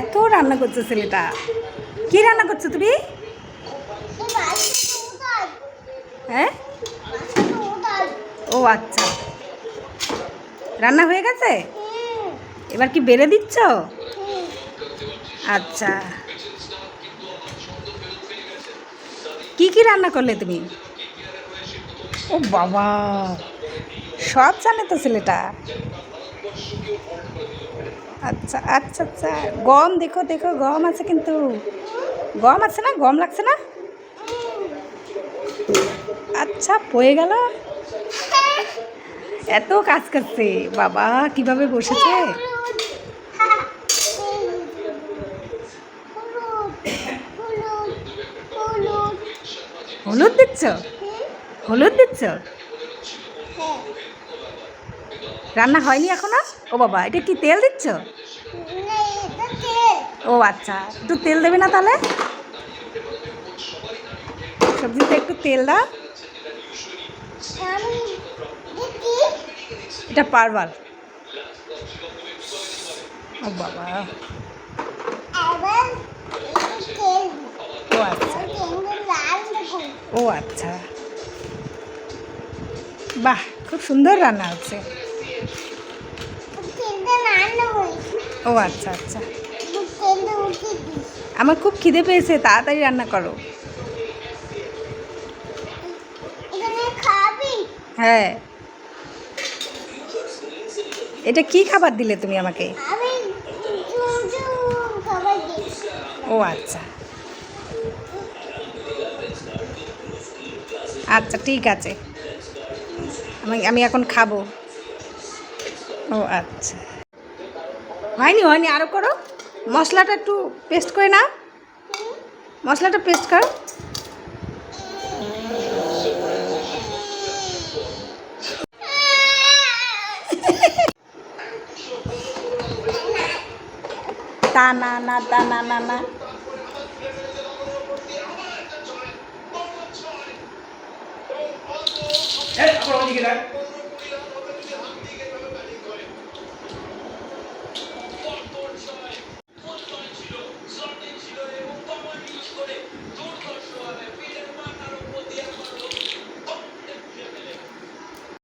এত রান্না করছ ছেলেটা। কি রান্না করছ তুমি? হ্যাঁ? ও আচ্ছা। রান্না হয়ে গেছে? এবার কি বেড়ে দিচ্ছ? আচ্ছা। কি কি রান্না করলে তুমি? ও বাবা। সব জানে তো ছেলেটা। আচ্ছা আচ্ছা আচ্ছা। গম, দেখো দেখো, গম আছে কিন্তু। গম আছে না? গম লাগছে না? আচ্ছা পয়ে গেল। এত কাজ করছে। বাবা, কীভাবে বসেছে? হলুদ দিচ্ছ? হলুদ দিচ্ছ? রান্না হয়নি এখনও? ও বাবা, এটা কি তেল দিচ্ছ? ও আচ্ছা একটু তেল দেবে না তাহলে? সবজিতে একটু তেল দাও। এটা পারবার ও বাবা। ও আচ্ছা। ও আচ্ছা। বাহ, খুব সুন্দর রান্না হচ্ছে। ও আচ্ছা আচ্ছা। আমার খুব খিদে পেয়েছে, তাড়াতাড়ি রান্না করো। হ্যাঁ। এটা কি খাবার দিলে তুমি আমাকে? ও আচ্ছা। আচ্ছা ঠিক আছে। আমি আমি এখন খাব। ও আচ্ছা। হয়নি হয়নি আরও করো। মশলাটা একটু পেস্ট করে নাও। মশলাটা পেস্ট করো। তা না না না না না।